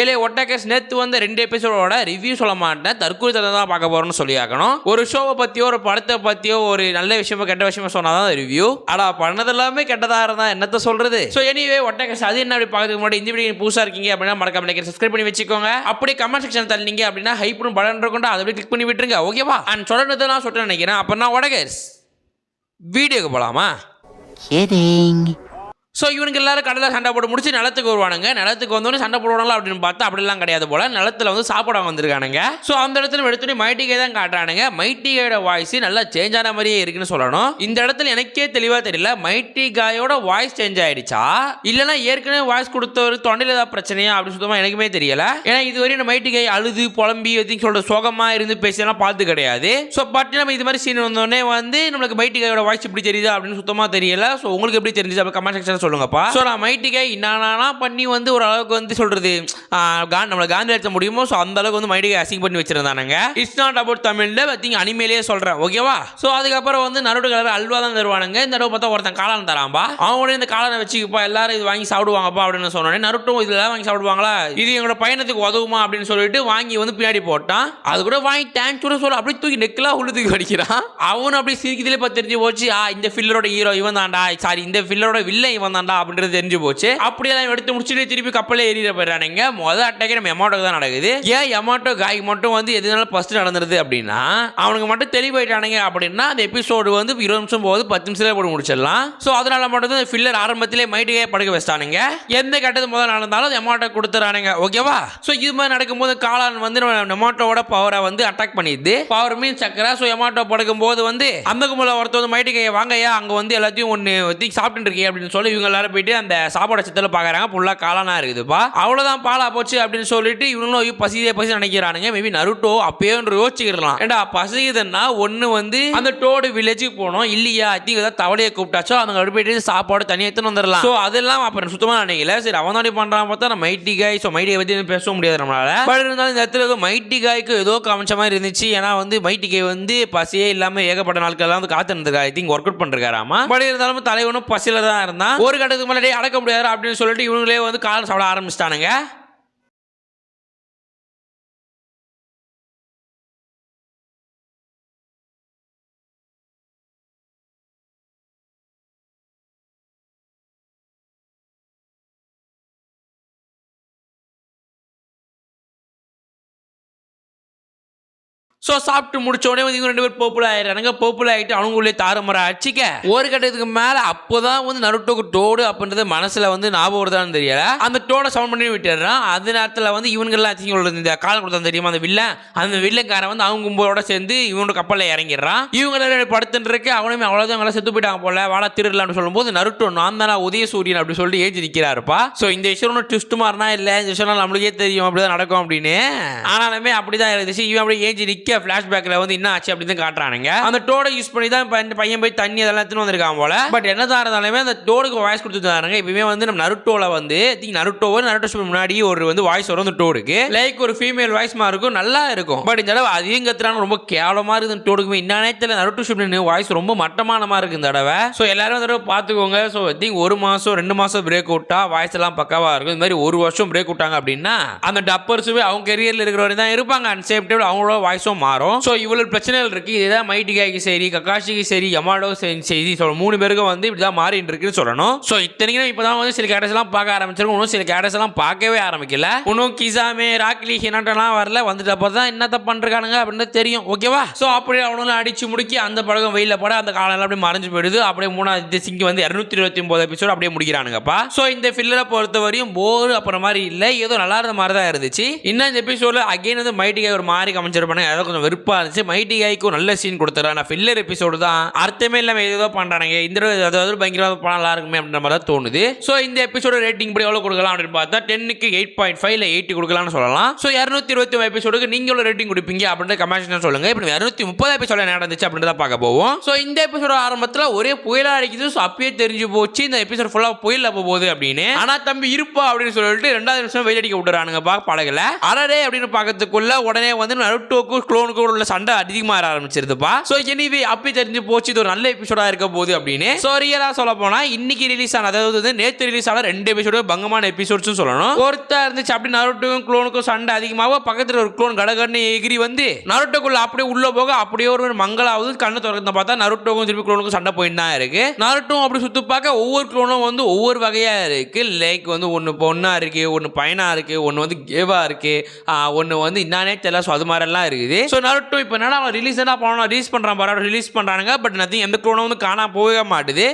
ஏழே ஒட்டாக்கஸ் நேத்து வந்த ரெண்டு எபிசோடோட ரிவ்யூ சொல்ல மாட்டேன். தற்கொலை தான் பார்க்க போறோம்னு சொல்லி ஆகணும் ஒரு ஷோவை பத்தியோ ஒரு படத்தை பத்தியோ ஒரு நல்ல விஷயமோ கெட்ட விஷயமோ சொன்னாதான் ரிவ்யூ ஆனா பண்ணது எல்லாமே கெட்டதா இருந்தா என்னத்த சொல்றது? சோ எனிவே ஒட்டாக்கஸ் அது என்ன அப்படி பார்க்கறதுக்கு முன்னாடி இந்த வீடியோ புதுசா இருக்கீங்க அப்படின்னா மறக்காம லைக் சப்ஸ்கிரைப் பண்ணி வச்சுக்கோங்க. அப்படியே கமெண்ட் செக்ஷன் தள்ளிங்க அப்படின்னா ஹைப்னு படம் இருக்கும் அதை அப்படியே கிளிக் பண்ணி விட்டுருங்க ஓகேவா அண்ட் சொல்றது நான் சொல்லிட்டு நினைக்கிறேன். அப்போ நான் ஒடகஸ் வீடியோக்கு போலாமா? Kidding. ஸோ இவனுக்கு எல்லாரும் கடலில் சண்டை போட்டு முடிச்சு நிலத்துக்கு வருவானுங்க. நிலத்துக்கு வந்தோடனே சண்டை போடுவாங்களா அப்படின்னு பார்த்தா அப்படிலாம் கிடையாது போல. நிலத்துல வந்து சாப்பிட வந்திருக்கானுங்க ஸோ அந்த இடத்துல எடுத்துட்டு மைட்டிகை தான் காட்டுறானுங்க. மைட்டிகையோட வாய்ஸ் நல்லா சேஞ்ச் ஆன மாதிரியே இருக்குன்னு சொல்லணும். இந்த இடத்துல எனக்கே தெளிவாக தெரியல. மைட்டிகாயோட வாய்ஸ் சேஞ்ச் ஆயிடுச்சா? இல்லைன்னா ஏற்கனவே வாய்ஸ் கொடுத்தவர் தொண்டையில் ஏதாவது பிரச்சனையா அப்படின்னு சுத்தமாக எனக்குமே தெரியல. ஏன்னா இதுவரையும் இந்த மைட்டிகை அழுது புலம்பி எதுவும் சொல்ற சோகமா இருந்து பேசியெல்லாம் பார்த்து கிடையாது. ஸோ பட் நம்ம இது மாதிரி சீன் வந்தோடனே வந்து நம்மளுக்கு மைட்டிகாயோட வாய்ஸ் இப்படி தெரியுது அப்படின்னு சுத்தமாக தெரியல. ஸோ உங்களுக்கு எப்படி தெரிஞ்சு அப்போ கமெண்ட் செக்ஷன் சொல்லுங்கப்பா. ஸோ நான் மைட்டிகை என்னன்னா பண்ணி வந்து ஒரு அளவுக்கு வந்து சொல்றது ஆஹ், கா- நம்மளை காந்தி அடிச்ச முடியுமோ ஸோ அந்த அளவுக்கு வந்து மைட்டிகை அசிங் பண்ணி வச்சிருந்தானுங்க. இட்ஸ் நாட் அபவுட் தமிழ்ல பத்திங்க அனிமேலேயே சொல்றேன் ஓகேவா ஸோ அதுக்கப்புறம் வந்து நருடு கலர் அல்வா தான் தருவானுங்க. இந்த தடவை பார்த்தா ஒருத்தன் காளான் தரான்பா. அவனோட இந்த காளானை வச்சுக்கப்பா எல்லாரும் இது வாங்கி சாப்பிடுவாங்கப்பா அப்படின்னு சொன்னோடனே நருட்டும் இதெல்லாம் வாங்கி சாப்பிடுவாங்களா? இது எங்களோட பயணத்துக்கு உதவுமா அப்படின்னு சொல்லிட்டு வாங்கி வந்து பின்னாடி போட்டான். அது கூட வாங்கி டேங்க் கூட சொல்ல அப்படியே தூக்கி நெக்கெல்லாம் உள்ள தூக்கி அடிக்கிறான். அவனும் அப்படியே சிரிக்கிறதுலே பார்த்து தெரிஞ்சு போச்சு. ஆ இந்த ஃபில்லரோட ஹீரோ இவன் தான்டா சாரி இந்த ஃபில்லரோட வில்லன் இவன் தான்டா அப்படின்றது தெரிஞ்சு போச்சு. அப்படியெல்லாம் எடுத்து முடிச்சுட்டு திருப்பி கப்பலே ஏறிட போயிடறானுங்க. முதல் அட்டாக்கே நம்ம எமோட்டோக்கு தான் நடக்குது. ஏன் எமாட்டோ காய் மட்டும் வந்து எதுனால ஃபர்ஸ்ட் நடந்துருது அப்படின்னா அவனுக்கு மட்டும் தெளிவாயிட்டானுங்க அப்படின்னா அந்த எபிசோடு வந்து இருபது நிமிஷம் போகுது பத்து நிமிஷத்துல போட்டு முடிச்சிடலாம். ஸோ அதனால மட்டும் தான் ஃபில்லர் ஆரம்பத்திலே மைட்டுக்கே படுக்க வச்சிட்டானுங்க. எந்த கட்டது முதல் நடந்தாலும் எமோட்டோ கொடுத்துறானுங்க ஓகேவா ஸோ இது மாதிரி நடக்கும்போது காளான் வந்து நம்ம எமாட்டோட பவரை வந்து அட்டாக் பண்ணிடுது. பவர் மீன் சக்கரை. ஸோ எமாட்டோ படுக்கும்போது வந்து அந்த கும்பல ஒருத்தர் வந்து மைட்டுக்கையை வாங்கய்யா அங்கே வந்து எல்லாத்தையும் ஒன்று ஒத்தி சாப்பிட்டு அப்படின்னு சொல்லி இவங்க எல்லாரும் போயிட்டு அந்த சாப்பாடு சித்தல பாக்குறாங்க. ஃபுல்லா காலானா இருக்குதுப்பா. அவ்வளவுதான் பாலா போச்சு அப்படின்னு சொல்லிட்டு இவங்களும் ஐயோ, பசிதே பசி நினைக்கிறானுங்க. மேபி நருட்டோ அப்பயே யோசிச்சுக்கலாம் ஏண்டா பசிக்குதுன்னா ஒன்று வந்து அந்த டோடு வில்லேஜுக்கு போனோம் இல்லையா ஐ திங்க் ஏதாவது தவளையை கூப்பிட்டாச்சோ அவங்க அப்படி போயிட்டு சாப்பாடு தனியாக எடுத்துன்னு வந்துடலாம். ஸோ அதெல்லாம் அப்புறம் சுத்தமாக நினைக்கல. சரி அவன் தாண்டி பண்ணுறான் பார்த்தா நம்ம மைட்டி காய் ஸோ மைட்டியை பற்றி பேச முடியாது நம்மளால. பட் இருந்தாலும் இந்த இடத்துல ஏதோ மைட்டி காய்க்கு ஏதோ காமிச்ச மாதிரி இருந்துச்சு. ஏன்னா வந்து மைட்டி காய் வந்து பசியே இல்லாமல் ஏகப்பட்ட நாட்கள்லாம் வந்து காத்து இருந்திருக்காரு. ஐ திங்க் ஒர்க் அவுட் பண்ணிருக்காராமா? பட் இருந்தாலும் தலைவனும் பசியில் தான் இருந்தான். ஒரு கட்டத்துக்கு முன்னாடி அடக்க முடியாது அப்படின்னு சொல்லிட்டு இவங்களே வந்து காலம் சாப்பிட ஆரம்பிச்சிட்டானுங்க. ஸோ சாப்பிட்டு முடிச்ச உடனே வந்து இவங்க ரெண்டு பேர் போப்புலர் ஆயிடுறாங்க. போப்புலர் ஆகிட்டு அவங்களுக்குள்ளே தாறுமாற அடிச்சிக்க. ஒரு கட்டத்துக்கு மேலே அப்போதான் வந்து நருட்டோக்கு டோடு அப்படின்றது மனசில் வந்து ஞாபகம் வருதான்னு தெரியல. அந்த டோடை சவுண்ட் பண்ணி விட்டுறான் அந்த நேரத்தில் வந்து இவங்கெல்லாம் திங்களோட இந்த காலம் கொடுத்தா தெரியுமா? அந்த வில்லன். அந்த வில்லக்காரன் வந்து அவங்க கும்போட சேர்ந்து இவனோட கப்பலில் இறங்கிடுறான். இவங்க ரெண்டு படுத்துட்டு இருக்கு. அவனுமே அவ்வளோதான் அவங்கள செத்து போயிட்டாங்க போல. வாழ திருடலாம்னு சொல்லும்போது நருட்டோ நான் தானே உதயசூரியன் அப்படி சொல்லிட்டு ஏஜ் நிற்கிறாருப்பா ஸோ இந்த விஷயம் ஒன்றும் ட்விஸ்ட் மாறினா இல்லை. இந்த விஷயம் நம்மளுக்கே தெரியும். அப்படிதான் நடக்கும் அப்படின்னு. ஆனாலுமே அப்படிதான் இருந்துச்சு. இவன் அப்படியே ஏஜ் நிற்க ஃப்ளாஷ்பேக்கில் வந்து என்ன ஆச்சு அப்படின்னு காட்டுறானுங்க. அந்த டோடை யூஸ் பண்ணி தான் பையன் போய் தண்ணி அதெல்லாம் எடுத்துன்னு வந்திருக்கான் போல. பட் என்னதான் இருந்தாலுமே அந்த டோடுக்கு வாய்ஸ் கொடுத்துருந்தாங்க இப்பவுமே வந்து நம்ம நருட்டோவில் வந்து திங்க் நருட்டோவை நருட்டோ முன்னாடி ஒரு வந்து வாய்ஸ் வரும் அந்த டோடுக்கு லைக் ஒரு ஃபீமேல் வாய்ஸ் மாதிரி இருக்கும் நல்லா இருக்கும். பட் இந்த தடவை அதிகம் கத்துறாங்க. ரொம்ப கேவலமாக இருக்குது டோடுக்குமே இன்னே தெரியல. நருட்டோ வாய்ஸ் ரொம்ப மட்டமானமாக இருக்குது இருக்கு இந்த தடவை. ஸோ எல்லாரும் இந்த தடவை பார்த்துக்கோங்க. ஸோ திங்க் ஒரு மாதம் ரெண்டு மாதம் பிரேக் விட்டா வாய்ஸ் எல்லாம் பக்காவாக இருக்கும். இந்த மாதிரி ஒரு வருஷம் பிரேக் விட்டாங்க அப்படின்னா அந்த டப்பர்ஸுமே அவங்க கெரியரில் இருக்கிற வரை தான் இருப்பாங்க. அண்ட் அவங்களோட வாய்ஸும் மாறும். ஸோ இவ்வளவு பிரச்சனைகள் இருக்கு. இதுதான் மைட்டிகாய்க்கு சரி கக்காஷிக்கு சரி யமாடோ சரி ஸோ மூணு பேருக்கும் வந்து இப்படி தான் மாறிட்டு இருக்குன்னு சொல்லணும். ஸோ இத்தனைக்கும் இப்போ தான் வந்து சில கேரக்டர்ஸ் எல்லாம் பார்க்க ஆரம்பிச்சிருக்கும். இன்னும் சில கேரக்டர்ஸ் எல்லாம் பார்க்கவே ஆரம்பிக்கல. இன்னும் கிசாமே ராக்லி ஹினாட்டெல்லாம் வரல. வந்துட்டு அப்போ தான் என்னத்த பண்றானுங்க அப்படின்னு தெரியும். ஓகேவா ஸோ அப்படியே அவனும் அடிச்சு முடிக்கி அந்த பழகம் வெயில போட அந்த காலம் அப்படியே மறைஞ்சு போயிடுது. அப்படியே மூணாவது சிங்கி வந்து இரநூத்தி இருபத்தி ஒன்பது எபிசோடு அப்படியே முடிக்கிறானுங்கப்பா. ஸோ இந்த ஃபில்லரை பொறுத்த வரையும் போர் அப்புறம் மாதிரி இல்லை. ஏதோ நல்லா இருந்த மாதிரி தான் இருந்துச்சு. இன்னும் இந்த எபிசோடில் அகைன் வந்து மைட்டிகாய் ஒரு மாதிரி காமிச்சிருப்பானுங்க அதாவது கொஞ்சம் வெறுப்பா இருந்துச்சு. மைட்டி ஐக்கும் நல்ல சீன் கொடுத்துறான் நான் ஃபில்லர் எபிசோடு தான் அர்த்தமே இல்லாமல் ஏதோ பண்றானுங்க. இந்த அதாவது பயங்கரமாக படம் நல்லா இருக்குமே அப்படின்ற மாதிரி தான் தோணுது. ஸோ இந்த எபிசோட ரேட்டிங் படி எவ்வளோ கொடுக்கலாம் அப்படின்னு பார்த்தா டென்னுக்கு எயிட் பாயிண்ட் ஃபைவ்ல எயிட்டி கொடுக்கலாம்னு சொல்லலாம். ஸோ இரநூத்தி இருபத்தி ஒன்று எபிசோடுக்கு நீங்க எவ்வளோ ரேட்டிங் கொடுப்பீங்க அப்படின்ற கமெண்ட் சொல்லுங்க. இப்போ இரநூத்தி முப்பது எபிசோட நடந்துச்சு அப்படின்றத பார்க்க போவோம். ஸோ இந்த எபிசோட ஆரம்பத்தில் ஒரே புயலாக அடிக்குது. ஸோ அப்பயே தெரிஞ்சு போச்சு. இந்த எபிசோட் ஃபுல்லாக புயலில் போகுது அப்படின்னு. ஆனா தம்பி இருப்பா அப்படின்னு சொல்லிட்டு ரெண்டாவது நிமிஷம் வெயில் அடிக்க விட்டுறானுங்க பா பழகலை அரடே அப்படின்னு பார்க்கறதுக்குள்ள உடனே வந்து நருட்டோக்கு க்ளோனுக்கும் உள்ள சண்டை அதிகமாக ஆரம்பிச்சிருதுப்பா. ஸோ எனிவே அப்படி தெரிஞ்சு போச்சு. இது ஒரு நல்ல எபிசோடாக இருக்க போகுது அப்படின்னு. ஸோ ரியலாக சொல்ல போனால் இன்னைக்கு ரிலீஸ் ஆன அதாவது வந்து நேற்று ரிலீஸ் ஆன ரெண்டு எபிசோடு பங்கமான எபிசோட்ஸும் சொல்லணும். ஒருத்தர் இருந்துச்சு அப்படி நருட்டுக்கும் குளோனுக்கும் சண்டை அதிகமாக பக்கத்தில் ஒரு குளோன் கடகடன்னு எகிரி வந்து நருட்டுக்குள்ள அப்படியே உள்ள போக அப்படியே ஒரு மங்களாவது கண்ணு திறந்து பார்த்தா நருட்டோக்கும் திருப்பி குளோனுக்கும் சண்டை போயிட்டு தான் இருக்கு. நருட்டும் அப்படி சுற்றி பார்க்க ஒவ்வொரு க்ளோனும் வந்து ஒவ்வொரு வகையாக இருக்கு. லைக் வந்து ஒன்று பொண்ணாக இருக்கு ஒன்று பையனாக இருக்கு ஒன்று வந்து கேவாக இருக்கு. ஒன்று வந்து இன்னானே தெரியல. ஸோ அது மாதிரிலாம் இருக்குது. ஸோ நருட்டோ இப்போ என்னடா அவன் ரிலீஸ் என்ன பண்ணணும்? ரிலீஸ் பண்ணுறான் பாரு. ரிலீஸ் பண்ணுறானுங்க பட் நத்திங் எந்த க்ளோனும் வந்து காணாம போகவே மாட்டுது.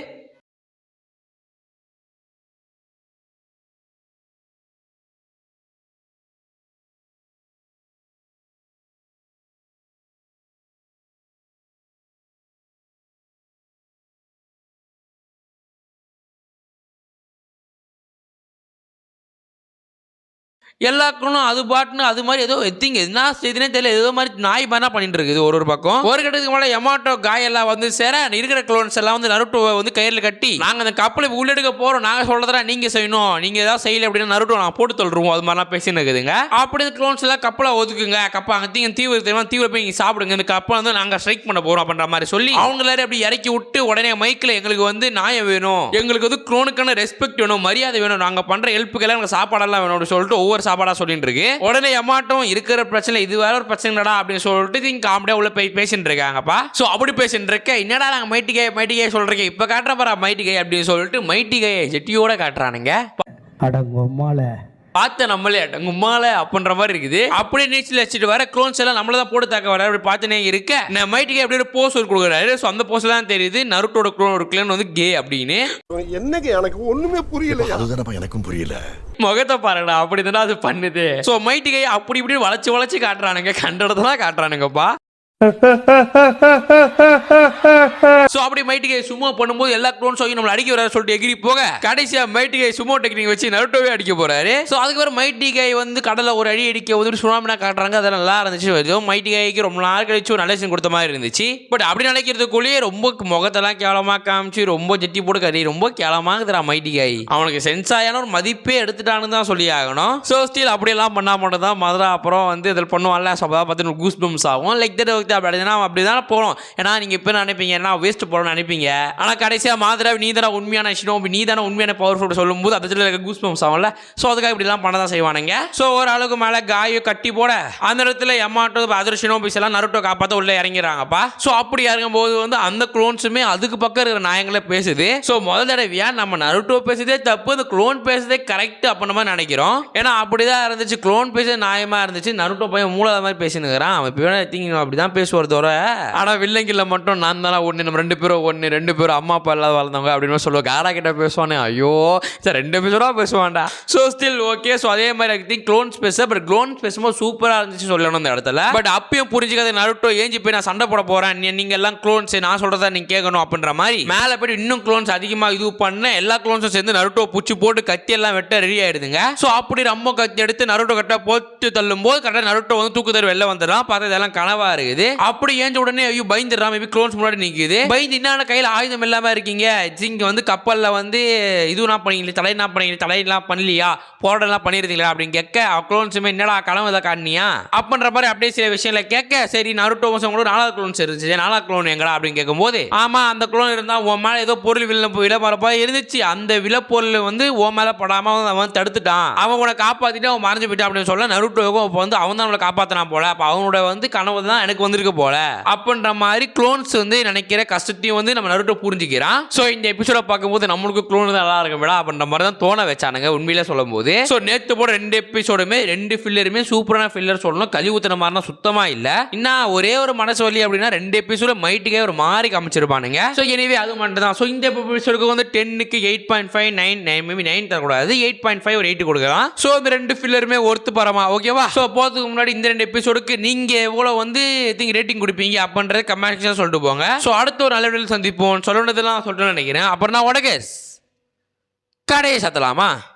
எல்லா அது பாட்டுன்னு அது மாதிரி ஏதோ எத்திங்க என்ன செய்தினே தெரியல. ஏதோ மாதிரி நாய் மாதிரி பண்ணிட்டு இருக்குது ஒரு ஒரு பக்கம். ஒரு கட்டத்துக்கு மேலே எமாட்டோ காய் எல்லாம் வந்து சேர இருக்கிற க்ளோன்ஸ் எல்லாம் வந்து நருட்டோவை வந்து கயிறில் கட்டி நாங்கள் அந்த கப்பலை உள்ளெடுக்க போகிறோம் நாங்கள் சொல்றதா நீங்கள் செய்யணும். நீங்கள் ஏதாவது செய்யல அப்படின்னா நருட்டோ நான் போட்டு தள்ளுருவோம். அது மாதிரிலாம் பேசின்னு இருக்குதுங்க. அப்படி இந்த க்ளோன்ஸ் எல்லாம் கப்பலை ஒதுக்குங்க. கப்பல் அங்கே தீங்க தீவிர தெரியுமா? தீவிர போய் இங்கே சாப்பிடுங்க. இந்த கப்பலை வந்து நாங்கள் ஸ்ட்ரைக் பண்ண போகிறோம் அப்படின்ற மாதிரி சொல்லி அவங்க எல்லாரும் அப்படி இறக்கி விட்டு உடனே மைக்கில் எங்களுக்கு வந்து நாயம் வேணும். எங்களுக்கு வந்து க்ளோனுக்கான ரெஸ்பெக்ட் வேணும் மரியாதை வேணும். நாங்கள் பண்ணுற ஹெல்ப்புக்கெல்லாம் எங்களுக்கு சாப்பாடெல்லாம் வேணும் அப்படின்னு சொல்லிட்டு ஒவ்வொரு சாப்பாடாக சொல்லிட்டு இருக்கு. உடனே எமாட்டம் இருக்கிற பிரச்சனை இது வேற ஒரு பிரச்சனைடா அப்படின்னு சொல்லிட்டு நீங்க காமெடியா உள்ள போய் பேசிட்டு இருக்காங்கப்பா. ஸோ அப்படி பேசிட்டு இருக்க என்னடா நாங்கள் மைட்டிகை மைட்டிகை சொல்றீங்க? இப்போ காட்டுற பாரா மைட்டிகை அப்படின்னு சொல்லிட்டு மைட்டிகையை ஜெட்டியோட காட்டுறானுங்க. அடங்கொம்மால பார்த்த நம்மளே உம்மால அப்படின்ற மாதிரி இருக்குது. அப்படியே நீச்சல் வச்சுட்டு வர க்ளோன்ஸ் எல்லாம் நம்மள தான் போட்டு தாக்க வர அப்படி பார்த்துனே இருக்க. நான் மைட்டுக்கு அப்படியே போஸ் ஒரு கொடுக்குறாரு. ஸோ அந்த போஸ்ல தான் தெரியுது நருட்டோட க்ளோன் ஒரு க்ளோன் வந்து கே அப்படின்னு. என்னங்க எனக்கு ஒண்ணுமே புரியலையா? அதுதானப்பா எனக்கும் புரியல. முகத்தை பாருங்கடா அப்படி தானே அது பண்ணுது. ஸோ மைட்டிகை அப்படி இப்படி வளைச்சு வளைச்சு காட்டுறானுங்க. கண்டடத்தெல்லாம் காட்டுறானுங்கப்பா. ஸோ அப்படி மைட்டிகை சும்மா பண்ணும்போது எல்லா க்ளோன்ஸையும் நம்மளை அடிக்க வர சொல்லிட்டு எகிரி போக. கடைசியா மைட்டிகை சுமோ டெக்னிக் வச்சு நருட்டோவே அடிக்க போறாரு. ஸோ அதுக்கப்புறம் மைட்டிகை வந்து கடலை ஒரு அடி அடிக்க உதவி சுனாமினா காட்டுறாங்க. அதெல்லாம் நல்லா இருந்துச்சு. மைட்டி மைட்டிகைக்கு ரொம்ப நாள் கழிச்சு ஒரு நல்ல சீன் கொடுத்த மாதிரி இருந்துச்சு. பட் அப்படி நினைக்கிறதுக்குள்ளேயே ரொம்ப முகத்தெல்லாம் கேவலமா காமிச்சு ரொம்ப ஜெட்டி போட்டு கறி ரொம்ப கேவலமா மைட்டி மைட்டிகை அவனுக்கு சென்சாயான ஒரு மதிப்பே எடுத்துட்டான்னு தான் சொல்லி ஆகணும். ஸோ ஸ்டில் அப்படியெல்லாம் பண்ணா மட்டும் தான் மதுரா அப்புறம் வந்து இதில் பண்ணுவான்ல. ஸோ அப்போ பார்த்து கூஸ் பம்ஸ் ஆகும். லைக் தட் ஓகே அப்படி அப்படின்னா அப்படி தானே போகணும் ஏன்னா நீங்கள் இப்போ நினைப்பீங்க? என்ன வேஸ்ட் போகணும்னு நினைப்பீங்க? ஆனால் கடைசியாக மாதிரி நீ தானே உண்மையான விஷயம் நீ தானே உண்மையான பவர்ஃபுல் சொல்லும்போது அந்த இடத்துல கூஸ் பம்ஸ் ஆகும்ல. ஸோ அதுக்காக இப்படிலாம் பண்ண தான் செய்வானுங்க. ஸோ ஓரளவுக்கு மேலே காயை கட்டி போட அந்த இடத்துல எம்மாட்டோ அதிர்ஷனோ பீஸ் எல்லாம் நருட்டோ காப்பாற்ற உள்ள இறங்கிறாங்கப்பா ஸோ அப்படி இறங்கும்போது வந்து அந்த குளோன்ஸுமே அதுக்கு பக்கம் இருக்கிற நாயங்களே பேசுது. ஸோ முதல் தடவையா நம்ம நருட்டோ பேசுதே தப்பு. அந்த குளோன் பேசுதே கரெக்ட் அப்படின்ற மாதிரி நினைக்கிறோம். ஏன்னா அப்படிதான் இருந்துச்சு. குளோன் பேசுறது நியாயமா இருந்துச்சு. நருட்டோ பையன் மூளை மாதிரி பேசினுக்கிறான். அவன் இப்போ திங்கிங் அப்படிதான் பேசுவார் தவிர ஆனா வில்லங்கில மட்டும் நான் தானே ஒன்று நம்ம ரெண்டு பேரும் ஒன்று ரெண்டு பேரும் அம்மா அப்பா இல்லாத வளர்ந்தவங்க அப்படின்னு சொல்லுவாங்க காரா கிட்ட பேசுவானே. ஐயோ சார் ரெண்டு பேரும் பேசுவான்டா. ஸோ ஸ்டில் ஓகே ஸோ அதே மாதிரி ஐ திங்க் க்ளோன்ஸ் பேச பட் க்ளோன்ஸ் பேசும்போது சூப்பராக இருந்துச்சு சொல்லணும் அந்த இடத்துல. பட் அப்பயும் புரிஞ்சுக்காத நருட்டோ ஏஞ்சி போய் நான் சண்டை போட போறேன். நீ- நீங்க எல்லாம் க்ளோன்ஸ் நான் சொல்றதா நீ கேட்கணும் அப்படின்ற மாதிரி. மேலே போய் இன்னும் க்ளோன்ஸ் அதிகமாக இது பண்ண எல்லா க்ளோன்ஸும் சேர்ந்து நருட்டோ பூச்சி போட்டு கத்தி எல்லாம் வெட்ட ரெடி ஆயிடுதுங்க ஸோ அப்படி ரொம்ப கத்தி எடுத்து நருட்டோ கரெக்டாக போட்டு தள்ளும் போது கரெக்டாக நருட்டோ வந்து தூக்குதர் வெளில வந்துடுறான். பார்த்தா இதெல்லாம் கனவா இருக்குது. அப்படி ஏஞ்ச உடனே ஐயோ பயந்துடுறான் மேபி க்ளோன்ஸ் முன்னாடி நிற்குது பயந்து என்ன கையில் ஆயுதம் இல்லாம இருக்கீங்க? இங்க வந்து கப்பல்ல வந்து இது நான் பண்ணீங்களே தலை என்ன பண்ணீங்க தலையெல்லாம் பண்ணலையா? போராடலாம் பண்ணிருந்தீங்களா? அப்படின்னு கேட்க க்ளோன்ஸுமே என்னடா கனவு இதை காட்டினியா? அப்படின்ற மாதிரி அப்படியே சில விஷயங்களை கேட்க சரி நருட்டோ கூட நாலாவது க்ளோன்ஸ் இருந்துச்சு நாலாவது க்ளோன் எங்கடா? அப்படின்னு கேட்கும்போது ஆமா அந்த க்ளோன் இருந்தா உன் மேல ஏதோ பொருள் வில்ல விலமரப்பா இருந்துச்சு. அந்த விலப்பொருள் வந்து உன் மேல படாம அவன் தடுத்துட்டான். அவன் உன்னை காப்பாத்திட்டு அவன் மறைஞ்சு போயிட்டான் அப்படின்னு சொல்ல நருட்டோவுக்கும் இப்போ வந்து அவன் தான் அவனை காப்பாத்தினான் போல. அப்போ அவனோட வந்து கனவு தான் எனக்கு வந்து வந்திருக்கு போல. அப்படின்ற மாதிரி குளோன்ஸ் வந்து நினைக்கிற கஷ்டத்தையும் வந்து நம்ம நருட்டோ புரிஞ்சுக்கிறான். ஸோ இந்த எபிசோட பார்க்கும்போது நம்மளுக்கு குளோன் தான் நல்லா இருக்கும் விடா அப்படின்ற மாதிரி தான் தோண வச்சானுங்க உண்மையிலே சொல்லும் போது ஸோ நேற்று போட ரெண்டு எபிசோடுமே ரெண்டு ஃபில்லருமே சூப்பரான ஃபில்லர் சொல்லணும். கழி ஊத்துன மாதிரினா சுத்தமா இல்ல. இன்னும் ஒரே ஒரு மனசு வலி அப்படின்னா ரெண்டு எபிசோட மைட்டுக்கே ஒரு மாதிரி காமிச்சிருப்பானுங்க. ஸோ எனவே அது மட்டும் தான். ஸோ இந்த எபிசோடுக்கு வந்து டென்னுக்கு eight point five nine nine maybe nine தரக்கூடாது. எயிட் பாயிண்ட் ஃபைவ் ஒரு எயிட் கொடுக்கலாம். ஸோ இந்த ரெண்டு ஃபில்லருமே ஒர்த்து பரமா ஓகேவா ஸோ போகிறதுக்கு முன்னாடி இந்த ரெண்டு எபிசோடுக்கு நீங்க எவ்வளோ வந்து திங்க் ரேட்டிங் கொடுப்பீங்க அப்படின்றது கமெண்ட் சொல்லிட்டு போங்க. ஸோ அடுத்த ஒரு நல்ல சந்திப்போம். சொல்லணுதெல்லாம் சொல்லிட்டு நினைக்கிறேன். அப்புறம் நான் உடகேஸ் கடையை சத்தலாமா?